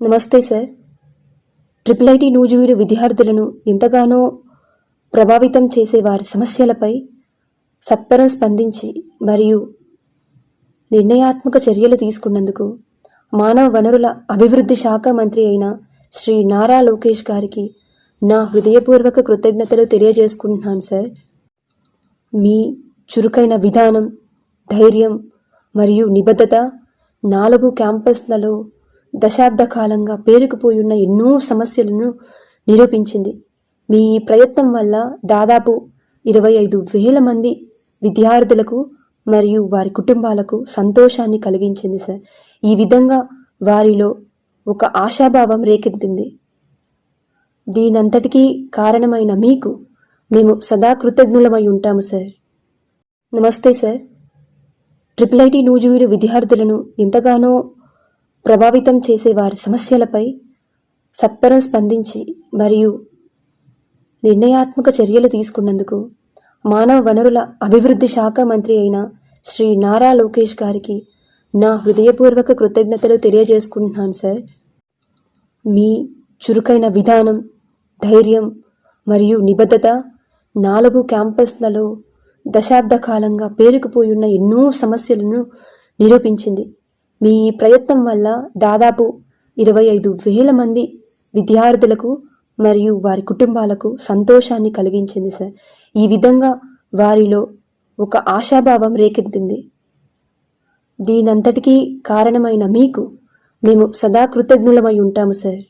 నమస్తే sir. Triple IT Nuzvid విద్యార్థులను ఎంతగానో ప్రభావితం చేసే వారి సమస్యలపై సత్వరం స్పందించి మరియు నిర్ణయాత్మక చర్యలు తీసుకున్నందుకు మానవ వనరుల అభివృద్ధి శాఖ మంత్రి అయిన శ్రీ నారా లోకేష్ గారికి నా హృదయపూర్వక కృతజ్ఞతలు తెలియజేసుకుంటున్నాను సార్. మీ చురుకైన విధానం ధైర్యం మరియు నిబద్ధత నాలుగు క్యాంపస్లలో దశాబ్ద కాలంగా పేరుకుపోయి ఉన్న ఎన్నో సమస్యలను నిరూపించింది. మీ ఈ ప్రయత్నం వల్ల దాదాపు ఇరవై ఐదు వేల మంది విద్యార్థులకు మరియు వారి కుటుంబాలకు సంతోషాన్ని కలిగించింది సార్. ఈ విధంగా వారిలో ఒక ఆశాభావం రేకెత్తింది. దీనంతటికీ కారణమైన మీకు మేము సదా కృతజ్ఞులమై ఉంటాము సార్. నమస్తే సార్. ట్రిపుల్ ఐటీ నూజివీడు విద్యార్థులను ఎంతగానో ప్రభావితం చేసే వారి సమస్యలపై సత్వరం స్పందించి మరియు నిర్ణయాత్మక చర్యలు తీసుకున్నందుకు మానవ వనరుల అభివృద్ధి శాఖ మంత్రి అయిన శ్రీ నారా లోకేష్ గారికి నా హృదయపూర్వక కృతజ్ఞతలు తెలియజేసుకుంటున్నాను సార్. మీ చురుకైన విధానం ధైర్యం మరియు నిబద్ధత నాలుగు క్యాంపస్లలో దశాబ్ద కాలంగా పేరుకుపోయి ఉన్న ఎన్నో సమస్యలను నిరూపించింది. మీ ఈ ప్రయత్నం వల్ల దాదాపు ఇరవై ఐదు వేల మంది విద్యార్థులకు మరియు వారి కుటుంబాలకు సంతోషాన్ని కలిగించింది సార్. ఈ విధంగా వారిలో ఒక ఆశాభావం రేకెత్తింది. దీనంతటికీ కారణమైన మీకు మేము సదా కృతజ్ఞులమై ఉంటాము సార్.